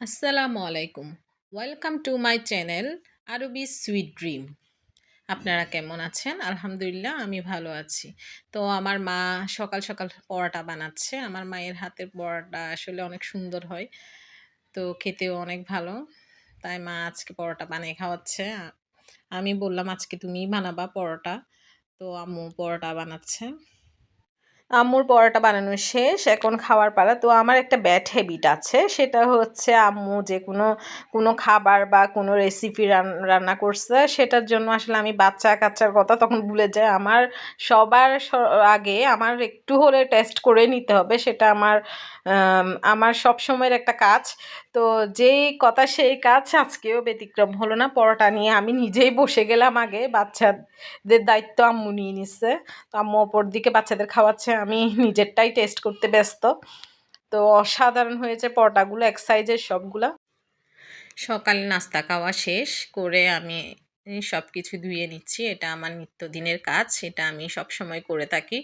আসসালামু আলাইকুম। Welcome to my channel আরবি সুইট ড্রিম আপনারা কেমন আছেন? আলহামদুলিল্লাহ, আমি ভালো আছি। তো আমার মা সকাল সকাল পরোটা বানাচ্ছে। আমার মায়ের হাতের পরোটা আসলে অনেক সুন্দর হয়। তো খেতেও অনেক ভালো। তাই মা আজকে পরোটা বানিয়ে খাওয়াচ্ছে। আমি বললাম, আজকে তুমিই বানাবা পরোটা। তো আম্মু পরোটা বানাচ্ছে। আম্মুর পরোটা বানানো শেষ, এখন খাওয়ার পালা। তো আমার একটা ব্যাড হ্যাবিট আছে, সেটা হচ্ছে আম্মু যে কোনো কোনো খাবার বা কোনো রেসিপি রান্না করছে, সেটার জন্য আসলে আমি বাচ্চা কাচ্চার কথা তখন ভুলে যাই। আমার সবার আগে আমার একটু হলে টেস্ট করে নিতে হবে, সেটা আমার আমার সব সময়ের একটা কাজ। তো যেই কথা সেই কাজ আজকেও ব্যতিক্রম হলো না। পরোটা নিয়ে আমি নিজেই বসে গেলাম আগে, বাচ্চাদের দায়িত্ব আম্মু নিয়ে নিচ্ছে। তো আম্মু ওপর দিকে বাচ্চাদের খাওয়াচ্ছে আমি নিজেরটাই টেস্ট করতে ব্যস্ত। তো অসাধারণ হয়েছে পরোটাগুলো, এক সাইজের সবগুলো। সকালে নাস্তা খাওয়া শেষ করে আমি সব কিছু ধুয়ে নিচ্ছি। এটা আমার নিত্যদিনের কাজ, এটা আমি সব সময় করে থাকি।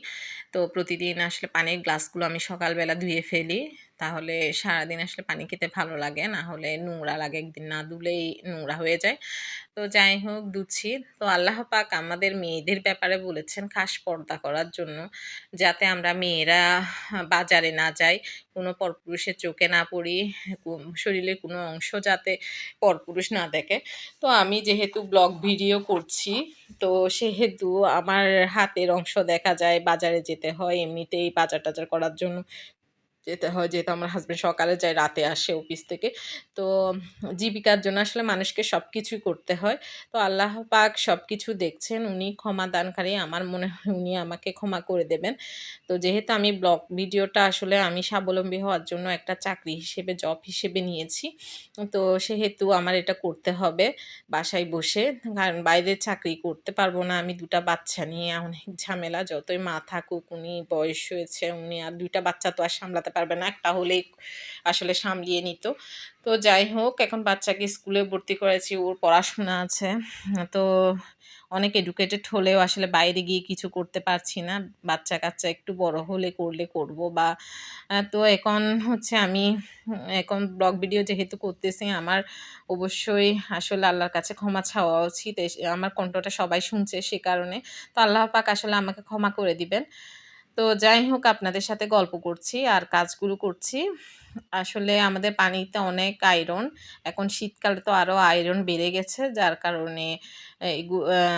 তো প্রতিদিন আসলে পানির গ্লাসগুলো আমি সকালবেলা ধুয়ে ফেলি। তাহলে সারাদিন আসলে পানি খেতে ভালো লাগে। না হলে নোংরা লাগে, একদিন না ধুলেই নোংরা হয়ে যায়। তো যাই হোক দুচ্ছি তো আল্লাহ পাক আমাদের মেয়েদের ব্যাপারে বলেছেন, খাস পর্দা করার জন্য, যাতে আমরা মেয়েরা বাজারে না যাই, কোনো পরপুরুষের চোখে না পড়ি শরীরের কোনো অংশ যাতে পরপুরুষ না দেখে। তো আমি যেহেতু ব্লগ ভিডিও করছি, তো সেহেতু আমার হাতের অংশ দেখা যায়, বাজারে যেতে হয়, এমনিতেই বাজার টাজার করার জন্য। যেতে হয়, যেহেতু আমার হাজব্যান্ড সকালে যায়, রাতে আসে অফিস থেকে। তো জীবিকার জন্য আসলে মানুষকে সব কিছুই করতে হয়। তো আল্লাহ পাক সব কিছু দেখছেন, উনি ক্ষমা দানকারী। আমার মনে হয় উনি আমাকে ক্ষমা করে দেবেন। তো যেহেতু আমি ব্লগ ভিডিওটা আসলে আমি স্বাবলম্বী হওয়ার জন্য একটা চাকরি হিসেবে জব হিসেবে নিয়েছি, তো সেহেতু আমার এটা করতে হবে বাসায় বসে। কারণ বাইরে চাকরি করতে পারব না, আমি দুটা বাচ্চা নিয়ে অনেক ঝামেলা। যতই মা থাকুক, উনি বয়স হয়েছে, উনি আর দুইটা বাচ্চা তো আর সামলাতে পারবে না, একটা হলেই আসলে সামলিয়ে নিত। তো যাই হোক, এখন বাচ্চাকে স্কুলে ভর্তি করেছি, ওর পড়াশোনা আছে। তো অনেক এডুকেটেড হলেও আসলে বাইরে গিয়ে কিছু করতে পারছি না। বাচ্চা কাচ্চা একটু বড় হলে করলে করব বা তো এখন হচ্ছে আমি, এখন ব্লগ ভিডিও যেহেতু করতেছি, আমার অবশ্যই আসলে আল্লাহর কাছে ক্ষমা ছাওয়া উচিত। আমার কণ্ঠটা সবাই শুনছে সে কারণে। তো আল্লাহ পাক আসলে আমাকে ক্ষমা করে দিবেন। তো যাই হোক, আপনাদের সাথে গল্প করছি আর কাজগুলো করছি। আসলে আমাদের পানিতে অনেক আয়রন এখন শীতকালে তো আরও আয়রন বেড়ে গেছে, যার কারণে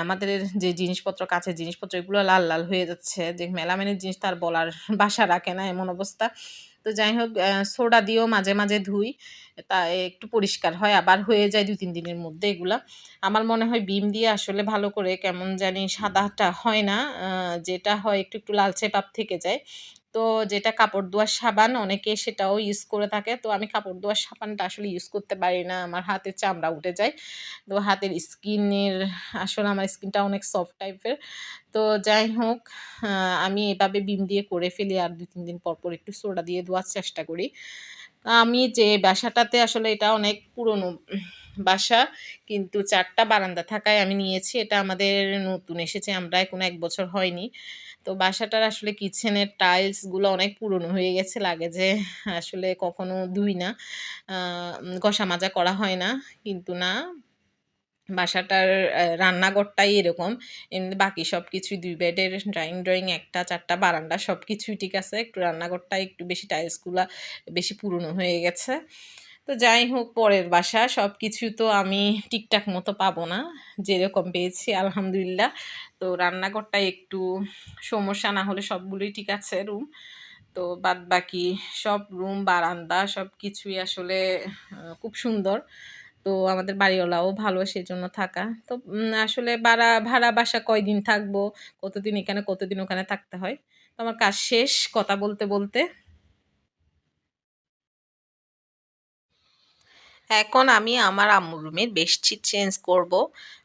আমাদের যে জিনিসপত্র কাছে জিনিসপত্র, এগুলো লাল লাল হয়ে যাচ্ছে। যে মেলামেনের জিনিস তার বলার, বাসা রাখে না, এমন অবস্থা। তো যাই হোক সোডা দিয়েও মাঝে মাঝে ধুই, তা একটু পরিষ্কার হয়, আবার হয়ে যায় দু তিন দিনের মধ্যে এগুলা। আমার মনে হয় বিম দিয়ে আসলে ভালো করে কেমন জানি সাদাটা হয় না যেটা হয় একটু একটু লালচে পাপ থেকে যায়। তো যেটা কাপড় ধোয়ার সাবান, অনেকে সেটাও ইউজ করে থাকে। তো আমি কাপড় ধোয়ার সাবানটা আসলে ইউজ করতে পারি না। আমার হাতের চামড়া উঠে যায়। তো হাতের স্কিনের, আসলে আমার স্কিনটা অনেক সফট টাইপের তো যাই হোক আমি এভাবে বিম দিয়ে করে ফেলি আর দু তিন দিন পর পর একটু সোডা দিয়ে ধোয়ার চেষ্টা করি। আমি যে বাসাটাতে আসলে এটা অনেক পুরনো বাসা, কিন্তু চারটা বারান্দা থাকায় আমি নিয়েছি। এটা আমাদের নতুন এসেছে আমরা কোনো এক বছর হয়নি। তো বাসাটার আসলে কিচেনের টাইলসগুলো অনেক পুরনো হয়ে গেছে, লাগে যে আসলে কখনো ধুই না। ঘষা মাজা করা হয় না, কিন্তু না, বাসাটার রান্নাঘরটাই এরকম। এমনি বাকি সব কিছুই দুই বেডের ড্রয়িং ড্রয়িং একটা, চারটা বারান্দা সব কিছুই ঠিক আছে। একটু রান্নাঘরটা একটু বেশি টাইলসগুলো বেশি পুরনো হয়ে গেছে। তো যাই হোক, পরের বাসা সব কিছু তো আমি ঠিকঠাক মতো পাবো না, যেরকম পেয়েছি, আলহামদুলিল্লাহ। তো রান্নাঘরটা একটু সমস্যা না হলে সবগুলোই ঠিক আছে রুম তো বাদ বাকি সব রুম বারান্দা সব কিছুই আসলে খুব সুন্দর। তো আমাদের বাড়িওয়ালাও ভালো, সেজন্য থাকা। তো আসলে ভাড়া ভাড়া বাসা কয়দিন থাকব, কতদিন এখানে, কতদিন ওখানে থাকতে হয়? তো আমার কাজ শেষ, কথা বলতে বলতে। এখন আমি আমার আম্মুর রুমের বেডশিট চেঞ্জ করব।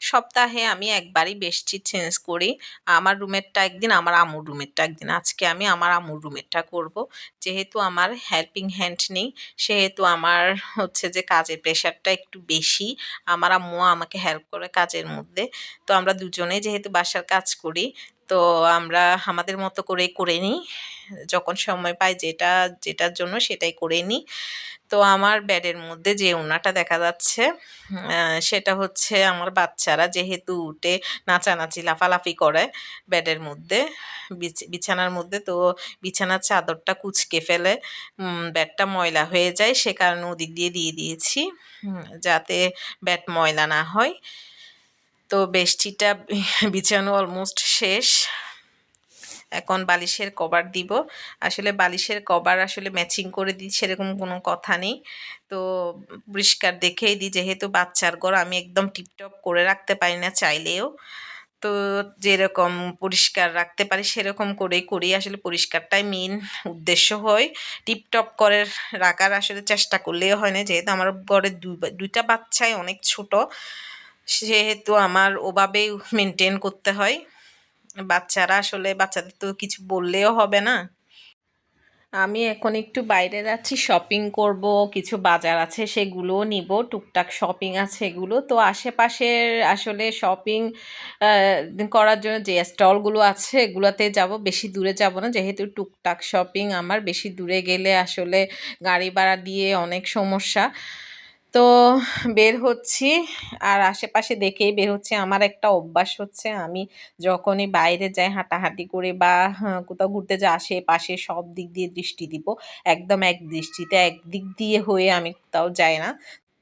সপ্তাহে আমি একবারই বেডশিট চেঞ্জ করি। আমার রুমেরটা একদিন, আমার আম্মুর রুমেরটা একদিন। আজকে আমি আমার আম্মুর রুমেরটা করব। যেহেতু আমার হেল্পিং হ্যান্ড নেই, সেহেতু আমার হচ্ছে যে কাজের প্রেশারটা একটু বেশি। আমার আম্মু আমাকে হেল্প করে কাজের মধ্যে। তো আমরা দুজনে যেহেতু বাসার কাজ করি তো আমরা আমাদের মতো করেই করে নিই। যখন সময় পাই যেটা, যেটার জন্য সেটাই করে নিই। তো আমার ব্যাডের মধ্যে যে ওনাটা দেখা যাচ্ছে সেটা হচ্ছে আমার বাচ্চারা যেহেতু উঠে নাচানাচি, লাফালাফি করে ব্যাডের মধ্যে, বিছ- বিছানার মধ্যে, তো বিছানার চাদরটা কুচকে ফেলে বেডটা ময়লা হয়ে যায়, সে কারণে ওদিক দিয়ে দিয়ে দিয়েছি যাতে বেড ময়লা না হয়। তো বেশটিটা বিছানো অলমোস্ট শেষ। এখন বালিশের কভার দিব। আসলে বালিশের কভার আসলে ম্যাচিং করে দিই, সেরকম কোনো কথা নেই। তো পরিষ্কার দেখেই দিই, যেহেতু বাচ্চার ঘর আমি একদম টিপটপ করে রাখতে পারি না চাইলেও। তো যেরকম পরিষ্কার রাখতে পারি, সেরকম করেই করি। আসলে পরিষ্কারটাই মেন উদ্দেশ্য হয়। টিপটপ করে রাখার আসলে চেষ্টা করলেও হয় না। যেহেতু আমার ঘরে দুই- দুইটা বাচ্চাই অনেক ছোট। সেহেতু আমার ওভাবেই মেনটেন করতে হয়। বাচ্চারা আসলে বাচ্চাদের তো কিছু বললেও হবে না। আমি এখন একটু বাইরে যাচ্ছি শপিং করব, কিছু বাজার আছে সেগুলোও নিব, টুকটাক শপিং আছে এগুলো। তো আশেপাশের আসলে শপিং করার জন্য যে স্টলগুলো আছে এগুলোতে যাব, বেশি দূরে যাব না। যেহেতু টুকটাক শপিং আমার বেশি দূরে গেলে আসলে গাড়ি ভাড়া দিয়ে অনেক সমস্যা। তো বের হচ্ছি আর আশেপাশে দেখেই বের হচ্ছে। আমার একটা অভ্যাস হচ্ছে আমি যখনই বাইরে যাই, হাঁটাহাঁটি করে বা কোথাও ঘুরতে যাই, আশেপাশে সব দিক দিয়ে দৃষ্টি দিব। একদম এক দৃষ্টিতে, এক দিক দিয়ে হয়ে আমি কোথাও যাই না।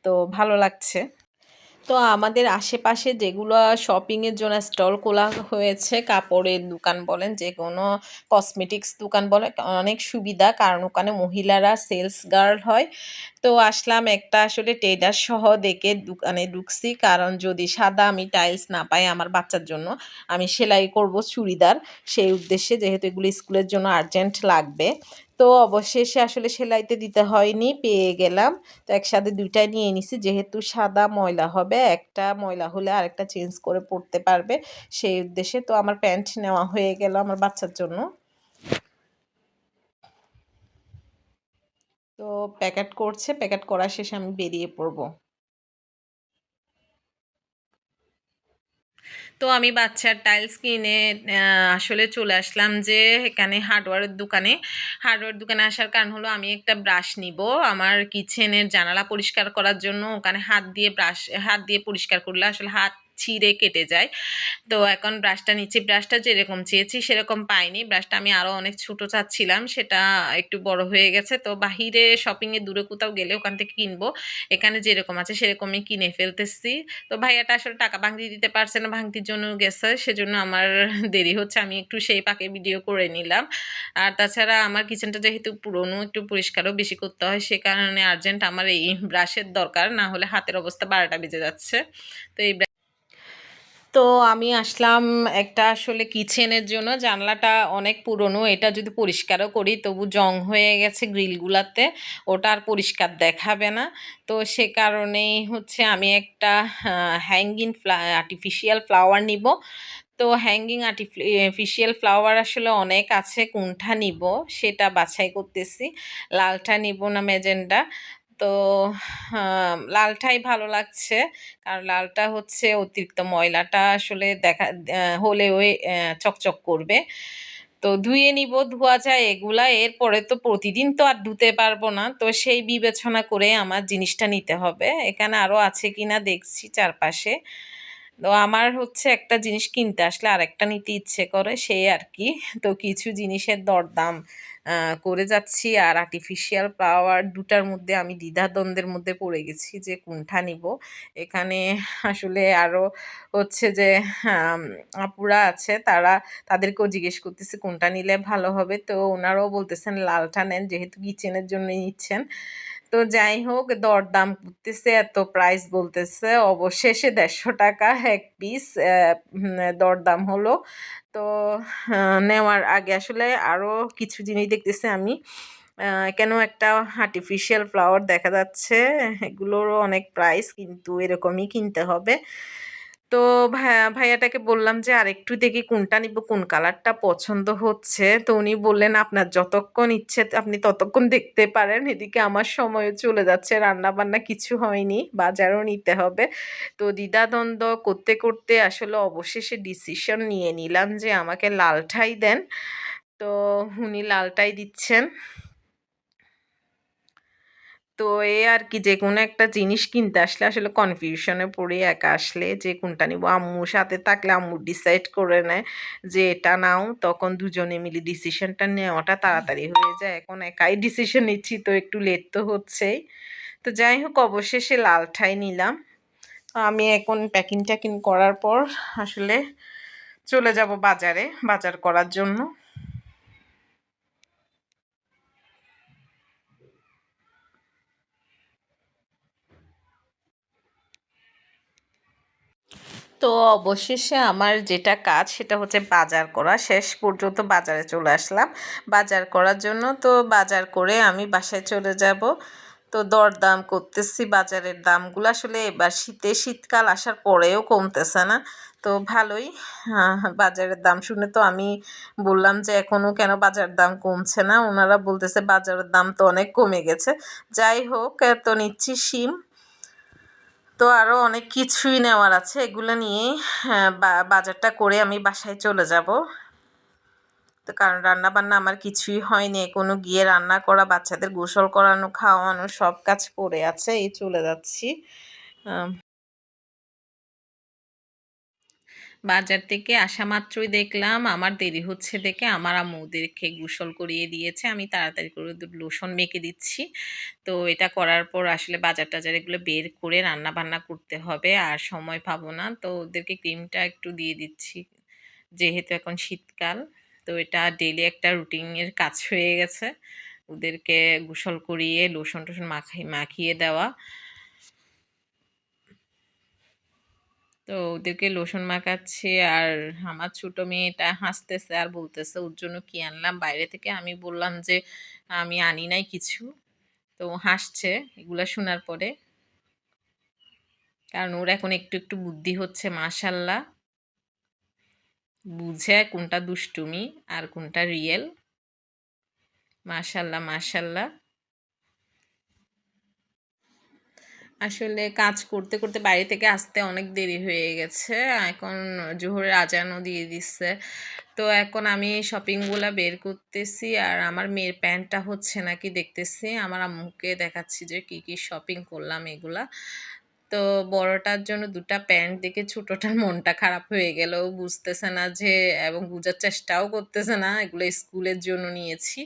তো ভালো লাগছে। তো আমাদের আশেপাশে যেগুলো শপিংয়ের জন্য স্টল খোলা হয়েছে, কাপড়ের দোকান বলেন, যে কোনো কসমেটিক্স দোকান বলে, অনেক সুবিধা। কারণ ওখানে মহিলারা সেলস গার্ল হয়। তো আসলাম একটা আসলে টেলার সহ দেখে দোকানে ঢুকছি। কারণ যদি সাদা আমি টাইলস না পাই আমার বাচ্চার জন্য, আমি সেলাই করব চুড়িদার। সেই উদ্দেশ্যে যেহেতু এগুলো স্কুলের জন্য আর্জেন্ট লাগবে। তো অবশেষে আসলে সেলাইতে দিতে হয়নি, পেয়ে গেলাম। তো একসাথে দুইটাই নিয়ে নিছি, যেহেতু সাদা ময়লা হবে, একটা ময়লা হলে আরেকটা চেঞ্জ করে পড়তে পারবে। সেই উদ্দেশ্যে তো আমার প্যান্ট নেওয়া হয়ে গেল আমার বাচ্চার জন্য। তো প্যাকেট করছে, প্যাকেট করা শেষে আমি বেরিয়ে পড়ব। তো আমি বাচ্চার টাইলস কিনে আসলে চলে আসলাম যে এখানে হার্ডওয়ারের দোকানে। হার্ডওয়ার দোকানে আসার কারণ হলো আমি একটা ব্রাশ নিব। আমার কিচেনের জানালা পরিষ্কার করার জন্য ওখানে হাত দিয়ে ব্রাশ হাত দিয়ে পরিষ্কার করলে আসলে হাত ছিঁড়ে কেটে যায়। তো এখন ব্রাশটা নিচ্ছি। ব্রাশটা যেরকম চেয়েছি সেরকম পাইনি। ব্রাশটা আমি আরও অনেক ছোটো চাচ্ছিলাম। সেটা একটু বড় হয়ে গেছে। তো বাহিরে শপিংয়ে দূরে কোথাও গেলে ওখান থেকে কিনবো। এখানে যেরকম আছে সেরকমই কিনে ফেলতেছি। তো ভাইয়াটা আসলে টাকা ভাঙতি দিতে পারছে না, ভাঙতির জন্য গেছে। সেজন্য আমার দেরি হচ্ছে। আমি একটু সেই পাকে ভিডিও করে নিলাম। আর তাছাড়া আমার কিচেনটা যেহেতু পুরনো, একটু পরিষ্কারও বেশি করতে হয়। সে কারণে আর্জেন্ট আমার এই ব্রাশের দরকার। না হলে হাতের অবস্থা বারোটা বেজে যাচ্ছে। তো এই তো আমি আসলাম একটা আসলে কিচেনের জন্য। জানলাটা অনেক পুরনো, এটা যদি পরিষ্কারও করি তবু জং হয়ে গেছে গ্রিলগুলাতে, ওটা আর পরিষ্কার দেখাবে না। তো সে কারণেই হচ্ছে আমি একটা হ্যাঙ্গিং ফ্লা আর্টিফিশিয়াল ফ্লাওয়ার নিব। তো হ্যাঙ্গিং আর্টিফিশিয়াল ফ্লাওয়ার আসলে অনেক আছে, কোনটা নিব সেটা বাছাই করতেছি। লালটা নিব না মেজেন্ডা। তো লালটাই ভালো লাগছে। কারণ লালটা হচ্ছে অতিরিক্ত ময়লাটা আসলে দেখা হলে ওই চকচক করবে। তো ধুয়ে নিব, ধোয়া যায় এগুলা। এরপরে তো প্রতিদিন তো আর ধুতে পারব না। তো সেই বিবেচনা করে আমার জিনিসটা নিতে হবে। এখানে আরও আছে কি না দেখছি চারপাশে। তো আমার হচ্ছে একটা জিনিস কিনতে আসলে আরেকটা নিতে ইচ্ছে করে, সেই আর কি। তো কিছু জিনিসের দরদাম। করে যাচ্ছি। আর আর্টিফিশিয়াল পাওয়ার দুটার মধ্যে আমি দ্বিধাদ্বন্দ্বের মধ্যে পড়ে গেছি যে কোনটা নিব। এখানে আসলে আরও হচ্ছে যে আপুরা আছে, তারা তাদেরকেও জিজ্ঞেস করতেছে কোনটা নিলে ভালো হবে। তো ওনারাও বলতেছেন, লালটা নেন, যেহেতু কিচেনের জন্য নিচ্ছেন। তো যাই হোক দরদাম করতেছে, এত প্রাইস বলতেছে, অবশেষে দেড়শো টাকা এক পিস দরদাম হলো। তো নেওয়ার আগে আসলে আরও কিছু জিনিস দেখতেছি আমি। কেন একটা আর্টিফিশিয়াল ফ্লাওয়ার দেখা যাচ্ছে, এগুলোরও অনেক প্রাইস কিন্তু এরকমই কিনতে হবে। তো ভাইয়া, ভাইয়াটাকে বললাম যে, আরেকটু দেখি কোনটা নিব, কোন কালারটা পছন্দ হচ্ছে। তো উনি বললেন, আপনার যতক্ষণ ইচ্ছে, আপনি ততক্ষণ দেখতে পারেন। এদিকে আমার সময়ও চলে যাচ্ছে রান্না বান্না কিছু হয়নি, বাজারও নিতে হবে। তো দ্বিধাদ্বন্দ্ব করতে করতে আসলে অবশেষে ডিসিশন নিয়ে নিলাম যে, আমাকে লালটাই দেন। তো উনি লালটাই দিচ্ছেন। তো এ আর কি, যে কোনো একটা জিনিস কিনতে আসলে আসলে কনফিউশনে পড়ে একা আসলে যে কোনটা নিব। আম্মুর সাথে থাকলে আম্মু ডিসাইড করে নেয় যে এটা নাও, তখন দুজনে মিলে ডিসিশনটা নেওয়াটা তাড়াতাড়ি হয়ে যায়। এখন একাই ডিসিশন নিচ্ছি, তো একটু লেট তো হচ্ছেই। তো যাই হোক, অবশেষে লালটাই নিলাম। আমি এখন প্যাকিং ট্যাকিং করার পর আসলে চলে যাব বাজারে, বাজার করার জন্য। তো অবশেষে আমার যেটা কাজ সেটা হচ্ছে বাজার করা। শেষ পর্যন্ত বাজারে চলে আসলাম। বাজার করার জন্য তো বাজার করে আমি বাসায় চলে যাব। তো দরদাম করতেছি বাজারের দামগুলো। আসলে এবার শীতে, শীতকাল আসার পরেও কমতেছে না। তো ভালোই বাজারের দাম শুনে তো আমি বললাম যে এখনও কেন বাজার দাম কমছে না? ওনারা বলতেছে বাজারের দাম তো অনেক কমে গেছে। যাই হোক তো নিচ্ছি শিম। তো আরও অনেক কিছুই নেওয়ার আছে এগুলো নিয়ে হ্যাঁ, বাজারটা করে আমি বাসায় চলে যাব। তো কারণ রান্না বান্না আমার কিছুই হয়নি কোনো গিয়ে রান্না করা বাচ্চাদের গোসল করানো খাওয়ানো সব কাজ পড়ে আছে এই চলে যাচ্ছি। বাজার থেকে আসা মাত্রই দেখলাম আমার দেরি হচ্ছে দেখে আমার আম্মুদেরকে গোসল করিয়ে দিয়েছে। আমি তাড়াতাড়ি করে লোশন মেখে দিচ্ছি। তো এটা করার পর আসলে বাজার টাজার এগুলো বের করে রান্না বান্না করতে হবে আর সময় পাবো না। তো ওদেরকে ক্রিমটা একটু দিয়ে দিচ্ছি। যেহেতু এখন শীতকাল, তো এটা ডেলি একটা রুটিনের কাজ হয়ে গেছে। ওদেরকে গোসল করিয়ে লোশন টোশন মাখিয়ে মাখিয়ে দেওয়া। তো ওদেরকে লোশন মাখাচ্ছে আর আমার ছোটো মেয়েটা হাসতেছে আর বলতেছে, ওর জন্য কি আনলাম? বাইরে থেকে আমি বললাম যে, আমি আনি নাই কিছু। তো হাসছে এগুলো শোনার পরে। কারণ ওর এখন একটু একটু বুদ্ধি হচ্ছে, মাশাল্লাহ। বুঝে কোনটা দুষ্টুমি আর কোনটা রিয়েল মাশাল্লাহ মাশাল্লাহ। আসলে কাজ করতে করতে বাইরে থেকে আসতে অনেক দেরি হয়ে গেছে। এখন জোহরের আজানও দিয়ে দিচ্ছে। তো এখন আমি শপিংগুলো বের করতেছি আর আমার মেয়ের প্যান্টটা হচ্ছে নাকি দেখতেছি। আমার আম্মুকে দেখাচ্ছি যে কি কি শপিং করলাম এগুলা। তো বড়টার জন্য দুটা প্যান্ট দেখে ছোটোটার মনটা খারাপ হয়ে গেল। বুঝতেছে না যে, এবং বোঝার চেষ্টাও করতেছে না। এগুলো স্কুলের জন্য নিয়েছি।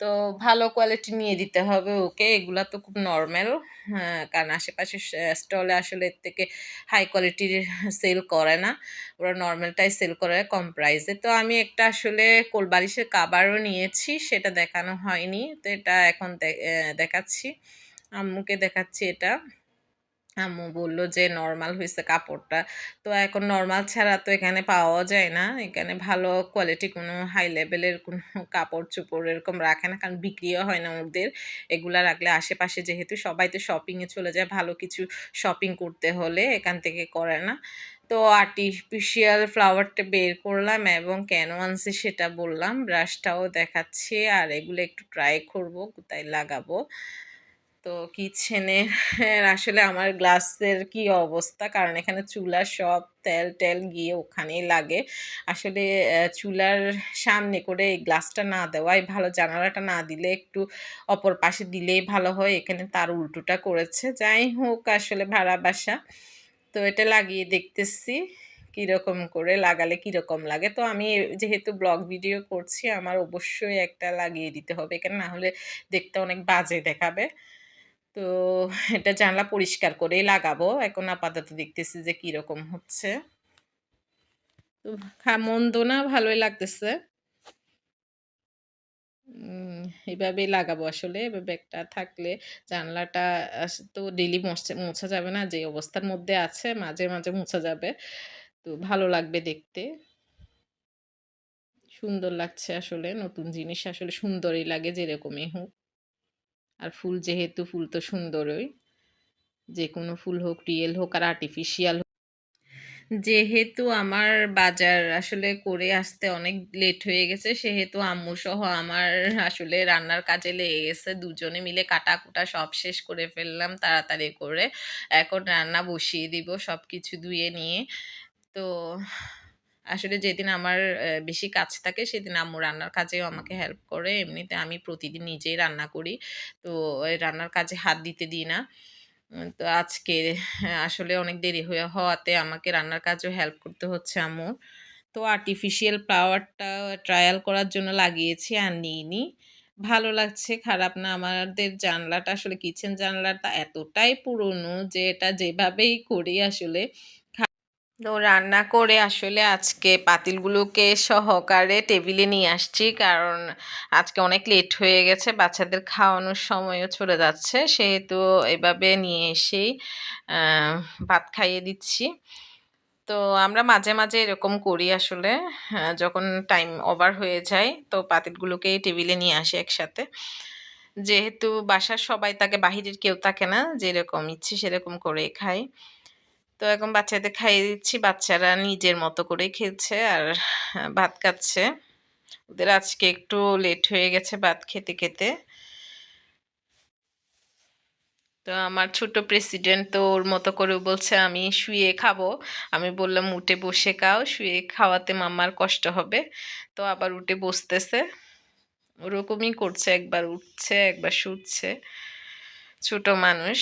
তো ভালো কোয়ালিটি নিয়ে দিতে হবে ওকে। এগুলা তো খুব নর্মাল হ্যাঁ কারণ আশেপাশে স্টলে আসলে এর থেকে হাই কোয়ালিটির সেল করে না। ওরা নর্মালটাই সেল করে কম প্রাইসে তো আমি একটা আসলে কোলবালিশের কাবারও নিয়েছি, সেটা দেখানো হয়নি। তো এটা এখন দেখাচ্ছি। আম্মুকে দেখাচ্ছি এটা। আম্মু বলল যে নর্মাল হয়েছে কাপড়টা। তো এখন নর্মাল ছাড়া তো এখানে পাওয়া যায় না। এখানে ভালো কোয়ালিটি কোনো হাই লেভেলের কোনো কাপড় চোপড় এরকম রাখে না, কারণ বিক্রিও হয় না ওদের। এগুলা রাখলে আশেপাশে যেহেতু সবাই তো শপিংয়ে চলে যায়, ভালো কিছু শপিং করতে হলে এখান থেকে করে না। তো আর্টিফিশিয়াল ফ্লাওয়ারটা বের করলাম এবং কেন আনছি সেটা বললাম ব্রাশটাও দেখাচ্ছি, আর এগুলো একটু ট্রাই করব, কোথায় লাগাবো। তো কিচেনের আসলে আমার গ্লাসের কি অবস্থা? কারণ এখানে চুলার সব তেল টেল গিয়ে ওখানেই লাগে। আসলে চুলার সামনে করে এই গ্লাসটা না দেওয়াই ভালো। জানালাটা না দিলে একটু অপর পাশে দিলেই ভালো হয়। এখানে তার উল্টোটা করেছে। যাই হোক, আসলে ভাড়া বাসা। তো এটা লাগিয়ে দেখতেছি কীরকম করে লাগালে কীরকম লাগে। তো আমি যেহেতু ব্লগ ভিডিও করছি, আমার অবশ্যই একটা লাগিয়ে দিতে হবে। এখানে না হলে দেখতে অনেক বাজে দেখাবে। তো এটা জানলা পরিষ্কার করেই লাগাবো। এখন আপাতত দেখতেছি যে কীরকম হচ্ছে। তো মন্দ না, ভালোই লাগতেছে। এভাবে লাগাবো আসলে, এভাবে একটা থাকলে জানলাটা তো ডেলি মোছা যাবে না, যে অবস্থার মধ্যে আছে, মাঝে মাঝে মোছা যাবে। তো ভালো লাগবে দেখতে। সুন্দর লাগছে আসলে, নতুন জিনিস আসলে সুন্দরই লাগে যেরকমই হোক। আর ফুল যেহেতু ফুল তো সুন্দরই, যে কোনো ফুল হোক রিয়েল হোক আর আর্টিফিশিয়াল হোক। যেহেতু আমার বাজার আসলে করে আসতে অনেক লেট হয়ে গেছে, সেহেতু আম্মু সহ আমার আসলে রান্নার কাজে লেগে গেছে, দুজনে মিলে কাটা কুটা সব শেষ করে ফেললাম তাড়াতাড়ি করে। এখন রান্না বসিয়ে দিব সব কিছু ধুয়ে নিয়ে। তো আসলে যেদিন আমার বেশি কাজ থাকে সেদিন আম্মু রান্নার কাজেও আমাকে হেল্প করে। এমনিতে আমি প্রতিদিন নিজেই রান্না করি। তো রান্নার কাজে হাত দিতে দিই না। তো আজকে, আসলে অনেক দেরি হয়ে, হওয়াতে আমাকে রান্নার কাজও হেল্প করতে হচ্ছে আম্মুর তো আর্টিফিশিয়াল ফ্লাওয়ারটা ট্রায়াল করার জন্য লাগিয়েছি আর নিইনি। ভালো লাগছে, খারাপ না। আমাদের জানলাটা, আসলে কিচেন জানলাটা এতটাই পুরনো যে এটা যেভাবেই করি আসলে। তো রান্না করে আসলে আজকে পাতিলগুলোকে সহকারে টেবিলে নিয়ে আসছি, কারণ আজকে অনেক লেট হয়ে গেছে, বাচ্চাদের খাওয়ানোর সময়ও চলে যাচ্ছে। সেহেতু এভাবে নিয়ে এসেই ভাত খাইয়ে দিচ্ছি। তো আমরা মাঝে মাঝে এরকম করি আসলে যখন টাইম ওভার হয়ে যায়, তো পাতিলগুলোকে টেবিলে নিয়ে আসি একসাথে। যেহেতু বাসার সবাই তাকে, বাহিরের কেউ থাকে না, যেরকম ইচ্ছে সেরকম করে খায় তো এখন বাচ্চাদের খাইয়ে দিচ্ছি। বাচ্চারা নিজের মতো করে খেলছে আর ভাত খাচ্ছে। ওদের আজকে একটু লেট হয়ে গেছে ভাত খেতে খেতে। তো আমার ছোট প্রেসিডেন্ট তো ওর মতো করে বলছে, আমি শুয়ে খাব। আমি বললাম, উঠে বসে খাও, শুয়ে খাওয়াতে মামার কষ্ট হবে। তো আবার উঠে বসতেছে। ওরকমই করছে, একবার উঠছে, একবার শুচ্ছে। ছোট মানুষ।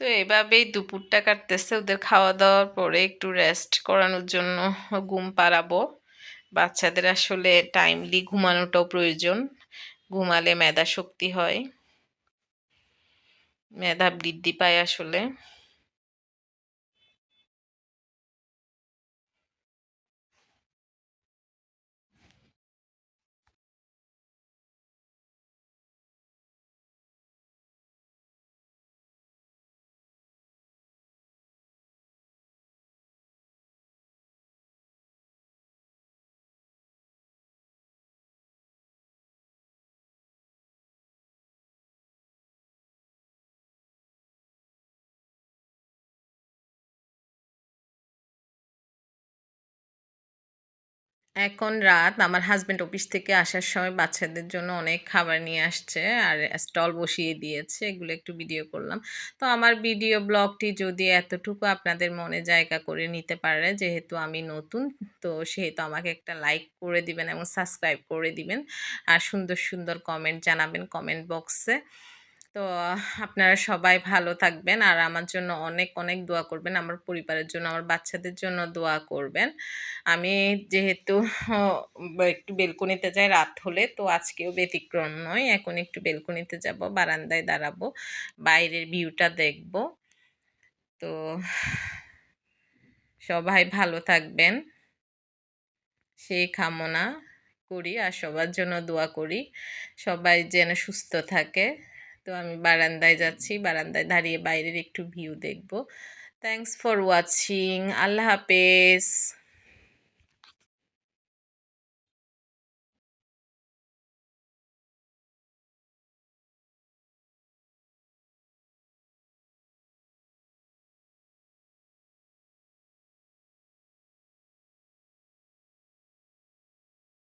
তো এভাবেই দুপুরটা কাটতেছে। ওদের খাওয়া দাওয়ার পরে একটু রেস্ট করানোর জন্য ঘুম পাড়াবো। বাচ্চাদের আসলে টাইমলি ঘুমানোটাও প্রয়োজন। ঘুমালে মেধা শক্তি হয়। মেধা বৃদ্ধি পায় আসলে। এখন রাত। আমার হাজব্যান্ড অফিস থেকে আসার সময় বাচ্চাদের জন্য অনেক খাবার নিয়ে আসছে আর স্টল বসিয়ে দিয়েছে। এগুলো একটু ভিডিও করলাম। তো আমার ভিডিও ব্লগটি যদি এতটুকু আপনাদের মনে জায়গা করে নিতে পারে, যেহেতু আমি নতুন, তো সেহেতু আমাকে একটা লাইক করে দিবেন এবং সাবস্ক্রাইব করে দিবেন। আর সুন্দর সুন্দর কমেন্ট জানাবেন কমেন্ট বক্সে তো আপনারা সবাই ভালো থাকবেন। আর আমার জন্য অনেক অনেক দোয়া করবেন। আমার পরিবারের জন্য, আমার বাচ্চাদের জন্য দোয়া করবেন। আমি যেহেতু একটু বেলকনিতে যাই রাত হলে, তো আজকেও ব্যতিক্রম নয়। এখন একটু বেলকনিতে যাব, বারান্দায় দাঁড়াবো, বাইরের ভিউটা দেখব। তো সবাই ভালো থাকবেন। সেই কামনা করি আর সবার জন্য দোয়া করি। সবাই যেন সুস্থ থাকে। তো আমি বারান্দায় যাচ্ছি, বারান্দায় দাঁড়িয়ে বাইরের একটু ভিউ দেখব। থ্যাংকস ফর ওয়াচিং আল্লাহ হাফেজ।